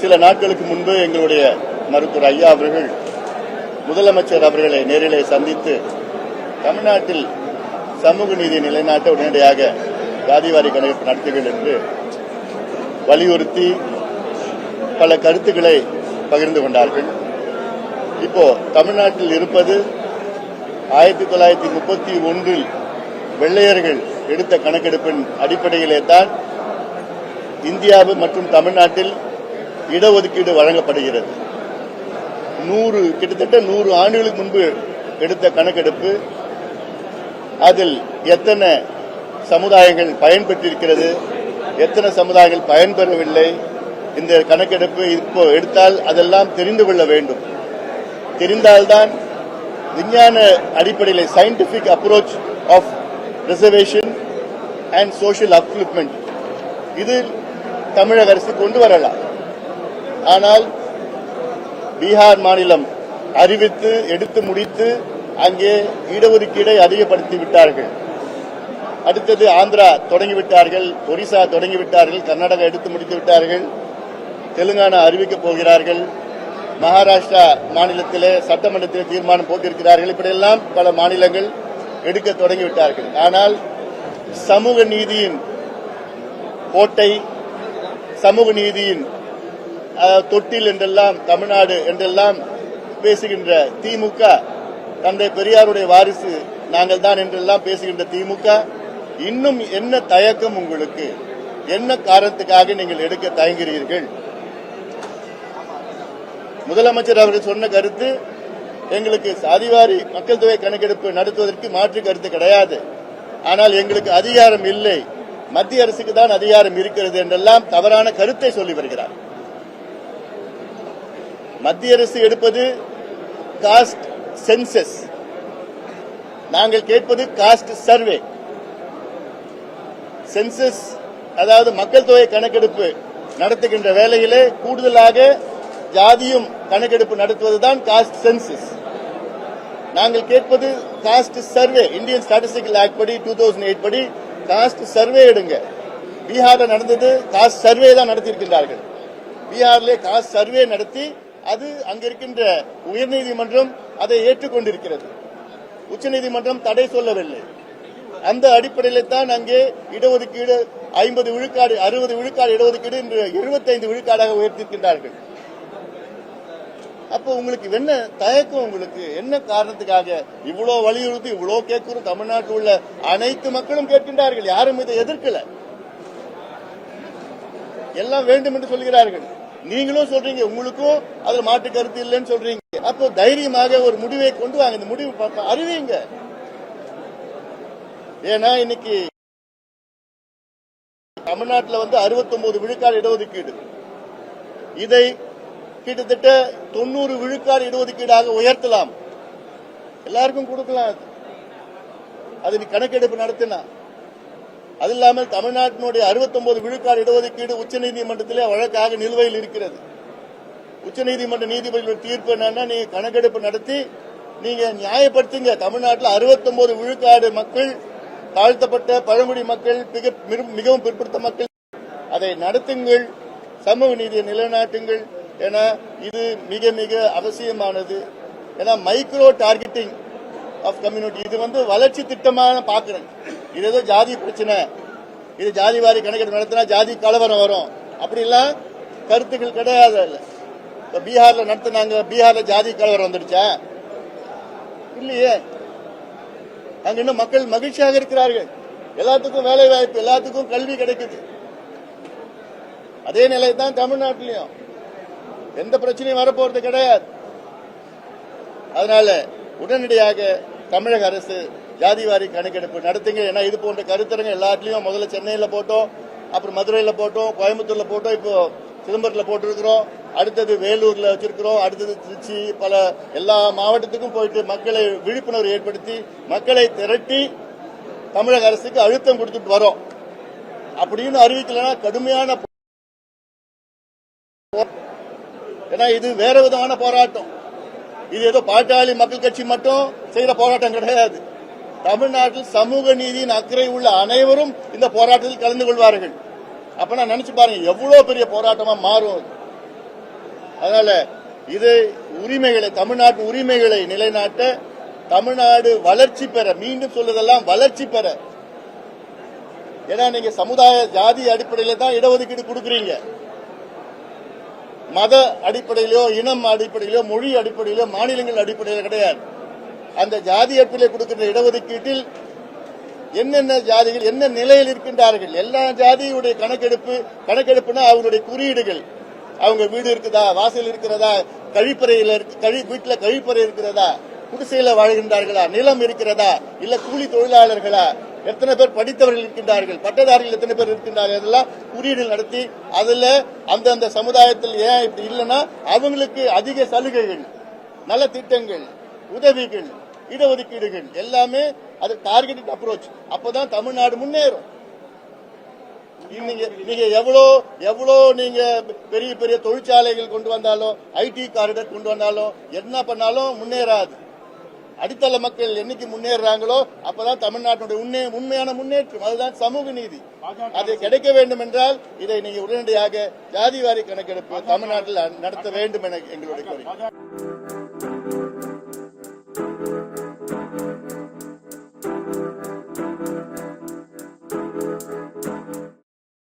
சில நாட்களுக்கு முன்பு எங்களுடைய மருத்துவர் ஐயா அவர்கள் முதலமைச்சர் அவர்களை நேரிலே சந்தித்து தமிழ்நாட்டில் சமூக நீதி நிலைநாட்ட உடனடியாக ஜாதிவாரி கணக்கெடுப்பு நடத்துகள் என்று வலியுறுத்தி பல கருத்துக்களை பகிர்ந்து கொண்டார்கள். இப்போ தமிழ்நாட்டில் இருப்பது ஆயிரத்தி தொள்ளாயிரத்தி முப்பத்தி ஒன்றில் வெள்ளையர்கள் எடுத்த கணக்கெடுப்பின் அடிப்படையிலே தான் இந்தியாவு மற்றும் தமிழ்நாட்டில் இடஒதுக்கீடு வழங்கப்படுகிறது. நூறு கிட்டத்தட்ட நூறு ஆண்டுகளுக்கு முன்பு எடுத்த கணக்கெடுப்பு அதில் எத்தனை சமுதாயங்கள் பயன்பெற்றிருக்கிறது எத்தனை சமுதாயங்கள் பயன்பெறவில்லை இந்த கணக்கெடுப்பு இப்போ எடுத்தால் அதெல்லாம் தெரிந்து கொள்ள வேண்டும். தெரிந்தால்தான் விஞ்ஞான அடிப்படையில் scientific approach of reservation and social upliftment இது தமிழக அரசு கொண்டு வரலாம். ஆனால் பீகார் மாநிலம் அறிவித்து எடுத்து முடித்து அங்கே இடஒதுக்கீடை அதிகப்படுத்தி விட்டார்கள். அடுத்தது ஆந்திரா தொடங்கிவிட்டார்கள் ஒரிசா தொடங்கிவிட்டார்கள் கர்நாடகா எடுத்து முடித்து விட்டார்கள் தெலுங்கானா அறிவிக்கப் போகிறார்கள் மகாராஷ்டிரா மாநிலத்திலே சட்டமன்றத்தில் தீர்மானம் போட்டிருக்கிறார்கள் இப்படியெல்லாம் பல மாநிலங்கள் எடுக்க தொடங்கிவிட்டார்கள் ஆனால் சமூக நீதியின் கோட்டை சமூக நீதியின் தொட்டில் என்றெல்லாம் தமிழ்நாடு என்றெல்லாம் பேசுகின்ற திமுக தந்தை பெரியாருடைய வாரிசு நாங்கள் தான் என்றெல்லாம் பேசுகின்ற திமுக இன்னும் என்ன தயக்கம் உங்களுக்கு? என்ன காரணத்துக்காக நீங்கள் எடுக்க தயங்குகிறீர்கள்? முதலமைச்சர் அவர்கள் சொன்ன கருத்து எங்களுக்கு சாதிவாரி மக்கள் தொகை கணக்கெடுப்பு நடத்துவதற்கு மாற்று கருத்து கிடையாது. ஆனால் எங்களுக்கு அதிகாரம் இல்லை. மத்திய அரசுக்கு தான் அதிகாரம் இருக்கிறது என்றெல்லாம் தவறான கருத்தை சொல்லி வருகிறார். மத்திய அரசு எடுப்பது காஸ்ட் சென்சஸ். நாங்கள் கேட்பது காஸ்ட் சர்வே. சென்சஸ் அதாவது மக்கள் தொகை கணக்கெடுப்பு நடத்துகின்ற வேலையிலே கூடுதலாக ஜாதியும் கணக்கெடுப்பு நடத்துவதுதான் காஸ்ட் சென்சஸ். நாங்கள் கேட்பது caste survey Indian statistical act படி டூ தௌசண்ட் எயிட் படி காஸ்ட் சர்வே எடுங்க. பீகார்ல நடந்தது காஸ்ட் சர்வே தான் நடத்தியிருக்கின்றார்கள். பீகார்ல காஸ்ட் சர்வே நடத்தி அது அங்க இருக்கின்ற உயர்நீதிமன்றம் அதை ஏற்றுக்கொண்டிருக்கிறது. உச்சநீதிமன்றம் தடை சொல்லவில்லை. அந்த அடிப்படையில் தான் அங்கே இடஒதுக்கீடு ஐம்பது விழுக்காடு அறுபது விழுக்காடு இடஒதுக்கீடு இன்று எழுபத்தைந்து விழுக்காடாக உயர்த்திருக்கின்றார்கள் அப்போ உங்களுக்கு என்ன தயக்கம் உங்களுக்கு? என்ன காரணத்துக்காக? இவ்வளோ வலியுறுத்தி இவ்வளோ கேட்கிறோம் தமிழ்நாட்டில் உள்ள அனைத்து மக்களும் கேட்கின்றார்கள். யாரும் இதை எதிர்க்கல. எல்லாம் வேண்டும் என்று சொல்கிறார்கள். நீங்களும் சொல்றீங்க உங்களுக்கும் அதுல மாற்று கருத்து இல்லைன்னு சொல்றீங்க. அப்போ தைரியமாக ஒரு முடிவை கொண்டு வாங்க. இந்த முடிவு ப- அறிவிங்க. ஏன்னா இன்னைக்கு தமிழ்நாட்டில் வந்து 69 விழுக்காடு இடஒதுக்கீடு. இதை கிட்டத்தட்ட தொண்ணூறு விழுக்காடு இடஒதுக்கீடாக உயர்த்தலாம். எல்லாருக்கும் கொடுக்கலாம். அது. அது நீ கணக்கெடுப்பு நடத்தினா. அது இல்லாமல் தமிழ்நாட்டினுடைய 69 விழுக்காடு இடஒதுக்கீடு உச்சநீதிமன்றத்திலே வழக்காக நிலுவையில் இருக்கிறது. உச்சநீதிமன்ற நீதிபதிகள் தீர்ப்பு என்னன்னா நீங்க கணக்கெடுப்பு நடத்தி நீங்க நியாயப்படுத்துங்க. தமிழ்நாட்டில் 69 விழுக்காடு மக்கள் தாழ்த்தப்பட்ட பழங்குடி மக்கள் மிக- மிகவும் பிற்படுத்த மக்கள் அதை நடத்துங்கள். சமூக நீதியை நிலைநாட்டுங்கள். என இது மிக மிக அவசியமானது. ஏன்னா மைக்ரோ டார்கெட்டிங் ஆஃப் கம்யூனிட்டி இது வந்து வளர்ச்சி திட்டமாக பாக்குறேன் இது ஏதோ ஜாதி பிரச்சனை. இது ஜாதி வாரி கணக்கெடுப்பு நடத்தினா ஜாதி கலவரம் வரும். அப்படிலாம் கருத்துக்கள் கிடையாது இல்ல இப்ப பீகார்ல நடத்தினாங்க பீகார்ல ஜாதி கலவரம் வந்துடுச்சா? இல்லையே. அங்க இன்னும் மக்கள் மகிழ்ச்சியாக இருக்கிறார்கள். எல்லாத்துக்கும் வேலை வாய்ப்பு எல்லாத்துக்கும் கல்வி கிடைக்குது. அதே நிலை தான் தமிழ்நாட்டிலையும். எந்த பிரச்சனையும் வரப்போறது கிடையாது. அதனால உடனடியாக தமிழக அரசு ஜாதிவாரி கணக்கெடுப்பு நடத்துங்க. ஏன்னா இது போன்ற கருத்தரங்க எல்லாத்திலையும் முதல்ல சென்னையில் போட்டோம் அப்புறம் மதுரையில் போட்டோம் கோயம்புத்தூர்ல போட்டோம் இப்போ சிதம்பரத்தில் போட்டிருக்கிறோம் அடுத்தது வேலூர்ல வச்சிருக்கிறோம் அடுத்தது திருச்சி பல எல்லா மாவட்டத்துக்கும் போயிட்டு மக்களை விழிப்புணர்வு ஏற்படுத்தி மக்களை திரட்டி தமிழக அரசுக்கு அழுத்தம் கொடுத்துட்டு வரோம். அப்படின்னு அறிவிக்கலைன்னா கடுமையான ஏன்னா இது வேற விதமான போராட்டம். இது ஏதோ பாட்டாளி மக்கள் கட்சி மட்டும் செய்யற போராட்டம் கிடையாது. தமிழ்நாட்டில் சமூக நீதியின் அக்கறை உள்ள அனைவரும் இந்த போராட்டத்தில் கலந்து கொள்வார்கள். அப்ப நான் நினைச்சு பாருங்க எவ்வளவு பெரிய போராட்டமா மாறும் அதனால இது உரிமைகளை தமிழ்நாட்டு உரிமைகளை நிலைநாட்ட தமிழ்நாடு வளர்ச்சி பெற மீண்டும் சொல்லுதெல்லாம் வளர்ச்சி பெற. ஏன்னா நீங்க சமுதாய ஜாதி அடிப்படையில தான் இடஒதுக்கீடு கொடுக்குறீங்க. மத அடிப்படையிலோ இனம் அடிப்படையிலோ மொழி அடிப்படையிலோ மாநிலங்கள் அடிப்படையிலோ கிடையாது. அந்த ஜாதி அடிப்படையில் கொடுக்கின்ற இடஒதுக்கீட்டில் என்னென்ன ஜாதிகள் என்ன நிலையில் இருக்கின்றார்கள்? எல்லா ஜாதியுடைய கணக்கெடுப்பு கணக்கெடுப்புனா அவங்களுடைய குறியீடுகள். அவங்க வீடு இருக்குதா? வாசல் இருக்கிறதா? கழிப்பறையில் கழி வீட்டில் கழிப்பறை இருக்கிறதா? குடிசையில வாழ்கின்றார்களா? நிலம் இருக்கிறதா? இல்ல கூலி தொழிலாளர்களா? எத்தனை பேர் படித்தவர்கள் இருக்கின்றார்கள்? பட்டதாரிகள் எத்தனை பேர் இருக்கின்றார்கள்? இதெல்லாம் குறியீடுகள் நடத்தி அதுல அந்தந்த சமுதாயத்தில் ஏன் இப்படி இல்லைன்னா அவங்களுக்கு அதிக சலுகைகள் நல திட்டங்கள் உதவிகள் இடஒதுக்கீடுகள். எல்லாமே அது டார்கெட்டட் அப்ரோச் அப்பதான் தமிழ்நாடு முன்னேறும். நீங்க நீங்க எவ்வளோ எவ்வளோ நீங்க பெரிய பெரிய தொழிற்சாலைகள் கொண்டு வந்தாலும் ஐடி காரிடர் கொண்டு வந்தாலும் என்ன பண்ணாலும் முன்னேறாது. அடித்தள மக்கள் என்னைக்கு முன்னேறாங்களோ அப்பதான் தமிழ்நாட்டுடைய உண்மை உண்மையான முன்னேற்றம். அதுதான் சமூக நீதி. அது கிடைக்க வேண்டும் என்றால் இதை நீங்க உடனடியாக ஜாதிவாரி கணக்கெடுப்பு தமிழ்நாட்டில் நடத்த வேண்டும் என எங்களுடைய கோரிக்கை.